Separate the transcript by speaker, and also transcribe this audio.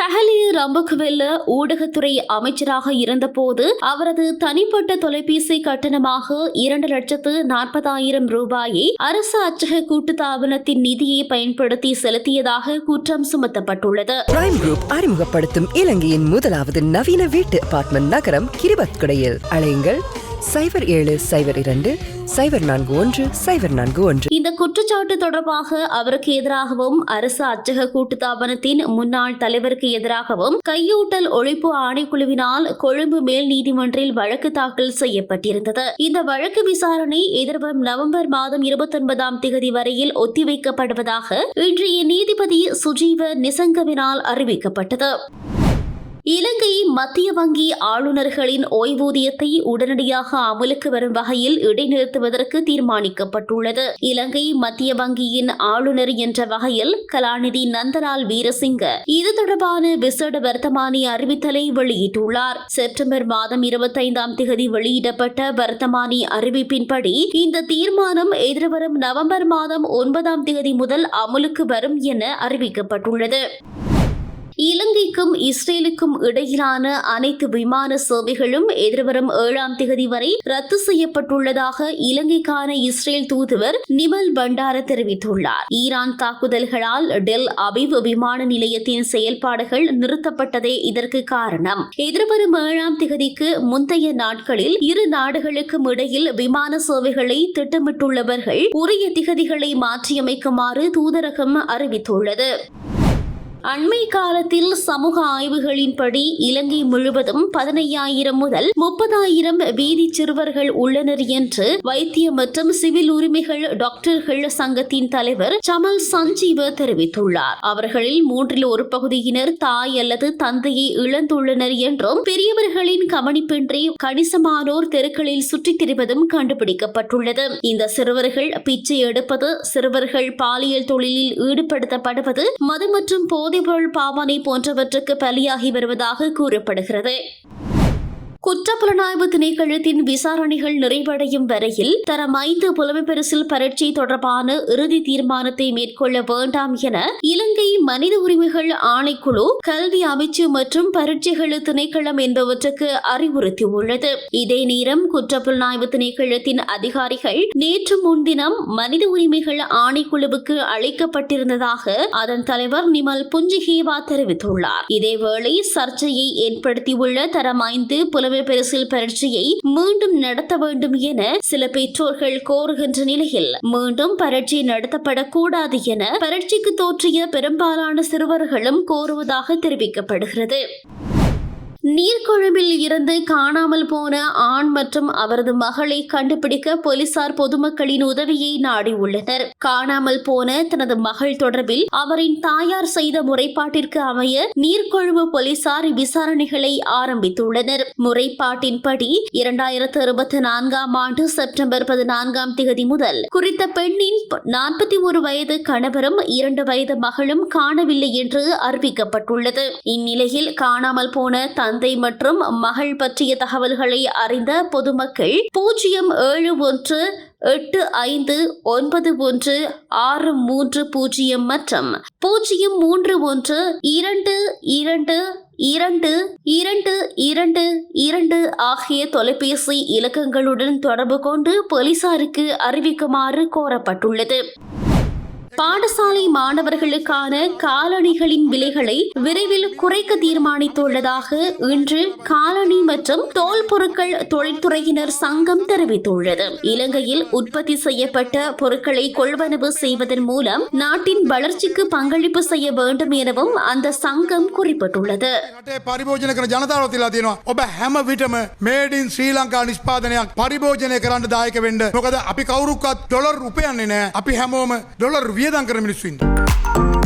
Speaker 1: கஹலிய ரம்புக்வெல்ல ஊடகத்துறை அமைச்சராக இருந்தபோது அவரது தனிப்பட்ட தொலைபேசி கட்டணமாக இரண்டு லட்சத்து நாற்பதாயிரம் ரூபாயை அரசு அச்சக கூட்டுத்தாபனத்தின் நிதியை பயன்படுத்தி செலுத்தியதாக குற்றம் சுமத்தப்பட்டுள்ளது.
Speaker 2: பிரைம் குரூப் அறிமுகப்படுத்தும் இலங்கையின் முதலாவது நவீன வீட்டு அபார்ட்மெண்ட் நகரம் கிரிபத்குடையில். அழையுங்கள் சைபர் ஏழு சைபர் இரண்டு சைபர் நான்கு ஒன்று சைபர் நான்கு ஒன்று.
Speaker 1: இந்த குற்றச்சாட்டு தொடர்பாக அவருக்கு எதிராகவும் அரசு அச்சக கூட்டுத்தாபனத்தின் முன்னாள் தலைவருக்கு எதிராகவும் கையூட்டல் ஒழிப்பு ஆணைக்குழுவினால் கொழும்பு மேல் நீதிமன்றில் வழக்கு தாக்கல் செய்யப்பட்டிருந்தது. இந்த வழக்கு விசாரணை எதிர்வரும் நவம்பர் மாதம் இருபத்தி ஒன்பதாம் வரையில் ஒத்திவைக்கப்படுவதாக இன்றைய நீதிபதி சுஜீவ நிசங்கவினால் அறிவிக்கப்பட்டது. இலங்கை மத்திய வங்கி ஆளுநர்களின் ஓய்வூதியத்தை உடனடியாக அமலுக்கு வரும் வகையில் இடைநிறுத்துவதற்கு தீர்மானிக்கப்பட்டுள்ளது. இலங்கை மத்திய வங்கியின் ஆளுநர் என்ற வகையில் கலாநிதி நந்தலால் வீரசிங்க இது தொடர்பான விசேட வர்த்தமானி அறிவித்தலை வெளியிட்டுள்ளார். செப்டம்பர் மாதம் இருபத்தைந்தாம் தேதி வெளியிடப்பட்ட வர்த்தமானி அறிவிப்பின்படி இந்த தீர்மானம் எதிர்வரும் நவம்பர் மாதம் ஒன்பதாம் தேதி முதல் அமலுக்கு வரும் என அறிவிக்கப்பட்டுள்ளது. இலங்கைக்கும் இஸ்ரேலுக்கும் இடையிலான அனைத்து விமான சேவைகளும் எதிர்வரும் ஏழாம் தேதி வரை ரத்து செய்யப்பட்டுள்ளதாக இலங்கைக்கான இஸ்ரேல் தூதுவர் நிமல் பண்டார தெரிவித்துள்ளார். ஈரான் தாக்குதல்களால் டெல் அபிவ் விமான நிலையத்தின் செயல்பாடுகள் நிறுத்தப்பட்டதே இதற்கு காரணம். எதிர்வரும் ஏழாம் திகதிக்கு முந்தைய நாட்களில் இரு நாடுகளுக்கும் இடையில் விமான சேவைகளை திட்டமிட்டுள்ளவர்கள் உரிய திகதிகளை மாற்றியமைக்குமாறு தூதரகம் அறிவித்துள்ளது. அண்மை காலத்தில் சமூக ஆய்வுகளின்படி இலங்கை முழுவதும் பதினையாயிரம் முதல் முப்பதாயிரம் வீதி சிறுவர்கள் உள்ளனர் என்று வைத்திய மற்றும் சிவில் உரிமைகள் டாக்டர்கள் சங்கத்தின் தலைவர் சமல் சஞ்சீவ தெரிவித்துள்ளார். அவர்களில் மூன்றில் ஒரு பகுதியினர் தாய் அல்லது தந்தையை இழந்துள்ளனர் என்றும் பெரியவர்களின் கவனிப்பின்றி கணிசமானோர் தெருக்களில் சுற்றித் திரிவதும் கண்டுபிடிக்கப்பட்டுள்ளது. இந்த சிறுவர்கள் பிச்சை எடுப்பது சிறுவர்கள் பாலியல் தொழிலில் ஈடுபடுத்தப்படுவது மது மற்றும் போதைப்பொருள் பாவனை போன்றவற்றுக்கு பலியாகி வருவதாக கூறப்படுகிறது. குற்றப்புலனாய்வு திணைக்களத்தின் விசாரணைகள் நிறைவடையும் வரையில் தரம் ஐந்து புலமைப்பரிசில் பரீட்சை தொடர்பான இறுதி தீர்மானத்தை மேற்கொள்ள வேண்டாம் என இலங்கை மனித உரிமைகள் ஆணைக்குழு கல்வி அமைச்சு மற்றும் பரீட்சைகள் திணைக்களம் என்பவற்றுக்கு அறிவுறுத்தியுள்ளது. இதே நேரம் குற்றப்புலனாய்வு திணைக்களத்தின் அதிகாரிகள் நேற்று முன்தினம் மனித உரிமைகள் ஆணைக்குழுவுக்கு அழைக்கப்பட்டிருந்ததாக அதன் தலைவர் நிமல் புஞ்சிஹேவா தெரிவித்துள்ளார். இதேவேளை சர்ச்சையை ஏற்படுத்தியுள்ள தரம் ஐந்து தமிழ் பரிசில் பரீட்சையை மீண்டும் நடத்த வேண்டும் என சில பெற்றோர்கள் கோருகின்ற நிலையில் மீண்டும் பரீட்சை நடத்தப்படக்கூடாது என பரீட்சைக்கு தோற்றிய பெரும்பாலான சிறுவர்களும் கோருவதாக தெரிவிக்கப்படுகிறது. நீர்கொழும்பில் இருந்து காணாமல் போன ஆண் மற்றும் அவரது மகளை கண்டுபிடிக்க போலீசார் பொதுமக்களின் உதவியை நாடியுள்ளனர் காணாமல் போன தனது மகள் தொடர்பில் அவரின் தாயார் செய்த முறைப்பாட்டிற்கு அமைய நீர்கொழும்பு போலீசார் விசாரணைகளை ஆரம்பித்துள்ளனர். முறைப்பாட்டின்படி இரண்டாயிரத்து இருபத்தி நான்காம் ஆண்டு செப்டம்பர் பதினான்காம் தேதி முதல் குறித்த பெண்ணின் நாற்பத்தி ஒரு வயது கணவரும் இரண்டு வயது மகளும் காணவில்லை என்று அறிவிக்கப்பட்டுள்ளது. இந்நிலையில் காணாமல் போன தந்தை மற்றும் மகள் பற்றிய தகவல்களை அறிந்த பொதுமக்கள் பூஜ்ஜியம் ஏழு ஒன்று எட்டு ஐந்து ஒன்பது ஒன்று ஆறு மூன்று பூஜ்ஜியம் மற்றும் பூஜ்ஜியம் மூன்று ஒன்று இரண்டு இரண்டு இரண்டு இரண்டு இரண்டு இரண்டு ஆகிய தொலைபேசி இலக்கங்களுடன் தொடர்பு கொண்டு போலீசாருக்கு அறிவிக்குமாறு கோரப்பட்டுள்ளது. பாடசாலை மாணவர்களுக்கான காலணிகளின் விலைகளை விரைவில் குறைக்க தீர்மானித்துள்ளதாக இன்று காலணி மற்றும் தோல் பொருட்கள் தொழில்துறையினர் சங்கம் தெரிவித்துள்ளது இலங்கையில் உற்பத்தி செய்யப்பட்ட பொருட்களை கொள்வனவு செய்வதன் மூலம் நாட்டின் வளர்ச்சிக்கு பங்களிப்பு செய்ய வேண்டும் எனவும் அந்த சங்கம் குறிப்பிட்டுள்ளது
Speaker 3: රටේ පරිභෝජන කරන ජනතාව තිලා තියෙනවා ඔබ හැම විටම මේඩින් ශ්‍රී ලංකා නිෂ්පාදනයක් පරිභෝජනය කරන්න දායක වෙන්න මොකද අපි කවුරුක්වත් ඩොලර් උපයන්නේ නෑ අපි හැමෝම ඩොලර් වියදම් Vedan Kremlin Suindo.